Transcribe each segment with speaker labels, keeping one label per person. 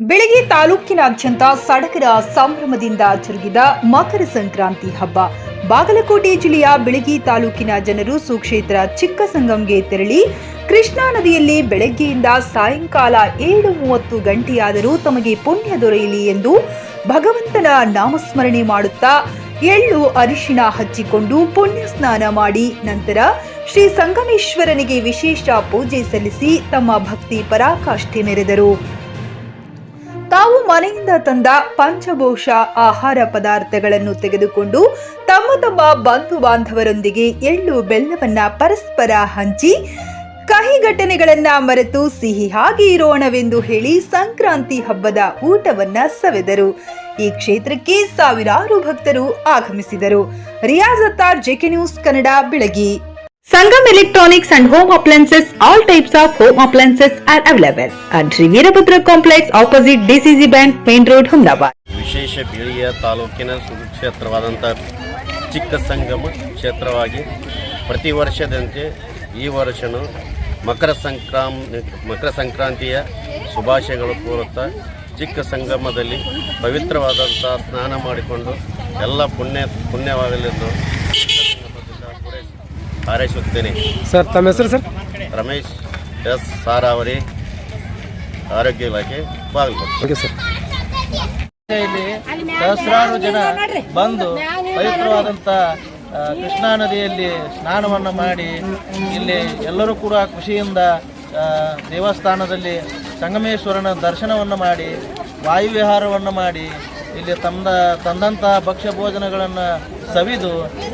Speaker 1: ಬೆಳಗ್ಗೆ ತಾಲೂಕಿನಾದ್ಯಂತ ಸಡಗರ ಸಂಭ್ರಮದಿಂದ ಜರುಗಿದ ಮಕರ ಸಂಕ್ರಾಂತಿ ಹಬ್ಬ. ಬಾಗಲಕೋಟೆ ಜಿಲ್ಲೆಯ ಬೆಳಗಿ ತಾಲೂಕಿನ ಜನರು ಸುಕ್ಷೇತ್ರ ಚಿಕ್ಕ ಸಂಗಂಗೆ ತೆರಳಿ ಕೃಷ್ಣಾ ನದಿಯಲ್ಲಿ ಬೆಳಗ್ಗೆಯಿಂದ ಸಾಯಂಕಾಲ ಏಳು ಮೂವತ್ತು ಗಂಟೆಯಾದರೂ ತಮಗೆ ಪುಣ್ಯ ದೊರೆಯಲಿ ಎಂದು ಭಗವಂತನ ನಾಮಸ್ಮರಣೆ ಮಾಡುತ್ತಾ ಎಳ್ಳು ಅರಿಶಿಣ ಹಚ್ಚಿಕೊಂಡು ಪುಣ್ಯ ಸ್ನಾನ ಮಾಡಿ ನಂತರ ಶ್ರೀ ಸಂಗಮೇಶ್ವರನಿಗೆ ವಿಶೇಷ ಪೂಜೆ ಸಲ್ಲಿಸಿ ತಮ್ಮ ಭಕ್ತಿ ಪರಾಕಾಷ್ಠೆ ಮೆರೆದರು. ತಾವು ಮನೆಯಿಂದ ತಂದ ಪಂಚಭೋಷ ಆಹಾರ ಪದಾರ್ಥಗಳನ್ನು ತೆಗೆದುಕೊಂಡು ತಮ್ಮ ತಮ್ಮ ಬಂಧು ಬಾಂಧವರೊಂದಿಗೆ ಎಳ್ಳು ಬೆಲ್ಲವನ್ನ ಪರಸ್ಪರ ಹಂಚಿ ಕಹಿ ಘಟನೆಗಳನ್ನ ಮರೆತು ಸಿಹಿ ಹಾಗೆ ಇರೋಣವೆಂದು ಹೇಳಿ ಸಂಕ್ರಾಂತಿ ಹಬ್ಬದ ಊಟವನ್ನ ಸವೆದರು. ಈ ಕ್ಷೇತ್ರಕ್ಕೆ ಸಾವಿರಾರು ಭಕ್ತರು ಆಗಮಿಸಿದರು. ರಿಯಾಜತ್ತಾರ್ ಜೆಕೆ ನ್ಯೂಸ್ ಕನ್ನಡ, ಬೆಳಗಿ. Sangam Electronics and Home Appliances, all types of home appliances are available at Sri Veerabhadra Complex opposite DCC Bank, Main Road, Humdabad.
Speaker 2: ವಿಶೇಷ ಬಿಳಿಯ ತಾಲೂಕಿನ ಸುಕ್ಷೇತ್ರವಾದಂಥ ಚಿಕ್ಕ ಸಂಗಮ ಕ್ಷೇತ್ರವಾಗಿ ಪ್ರತಿ ವರ್ಷದಂತೆ ಈ ವರ್ಷನೂ ಮಕರ ಸಂಕ್ರಾಂತಿ ಮಕರ ಸಂಕ್ರಾಂತಿಯ ಶುಭಾಶಯಗಳು ಕೋರುತ್ತಾ ಚಿಕ್ಕ ಸಂಗಮದಲ್ಲಿ ಪವಿತ್ರವಾದಂಥ ಸ್ನಾನ ಮಾಡಿಕೊಂಡು ಎಲ್ಲ ಪುಣ್ಯ ಪುಣ್ಯವಾಗಲೆಂದು ಹಾರೈಸುತ್ತೇನೆ.
Speaker 3: ಸರ್ ತಮ್ಮ ಹೆಸರು ಸರ್?
Speaker 2: ರಮೇಶ್ ಎಸ್ ಸಾರಾವರಿ ಆರೋಗ್ಯ ಇಲಾಖೆ ಬಾಗಲಕೋಟೆ.
Speaker 3: Okay sir.
Speaker 4: ಇಲ್ಲಿ ಸಹಸ್ರಾರು ಜನ ಬಂದು ಪವಿತ್ರವಾದಂಥ ಕೃಷ್ಣಾ ನದಿಯಲ್ಲಿ ಸ್ನಾನವನ್ನು ಮಾಡಿ ಇಲ್ಲಿ ಎಲ್ಲರೂ ಕೂಡ ಖುಷಿಯಿಂದ ದೇವಸ್ಥಾನದಲ್ಲಿ ಸಂಗಮೇಶ್ವರನ ದರ್ಶನವನ್ನು ಮಾಡಿ ವಾಯುವಿಹಾರವನ್ನು ಮಾಡಿ ಇಲ್ಲಿ ತಂದ ತಂದಂಥ ಭಕ್ಷ್ಯ ಭೋಜನಗಳನ್ನು ಸವಿದು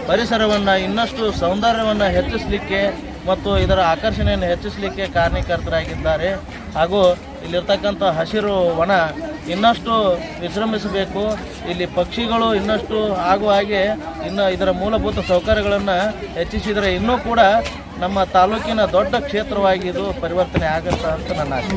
Speaker 4: ಪರಿಸರವನ್ನು ಇನ್ನಷ್ಟು ಸೌಂದರ್ಯವನ್ನು ಹೆಚ್ಚಿಸಲಿಕ್ಕೆ ಮತ್ತು ಇದರ ಆಕರ್ಷಣೆಯನ್ನು ಹೆಚ್ಚಿಸಲಿಕ್ಕೆ ಕಾರಣೀಕರ್ತರಾಗಿದ್ದಾರೆ ಹಾಗೂ ಇಲ್ಲಿರ್ತಕ್ಕಂಥ ಹಸಿರು ವನ ಇನ್ನಷ್ಟು ವಿಜೃಂಭಿಸಬೇಕು. ಇಲ್ಲಿ ಪಕ್ಷಿಗಳು ಇನ್ನಷ್ಟು ಆಗುವ ಹಾಗೆ ಇನ್ನು ಇದರ ಮೂಲಭೂತ ಸೌಕರ್ಯಗಳನ್ನು ಹೆಚ್ಚಿಸಿದರೆ ಇನ್ನೂ ಕೂಡ ನಮ್ಮ ತಾಲೂಕಿನ ದೊಡ್ಡ ಕ್ಷೇತ್ರವಾಗಿ ಇದು ಪರಿವರ್ತನೆ ಆಗುತ್ತೆ ಅಂತ ನನ್ನ ಆಶೆ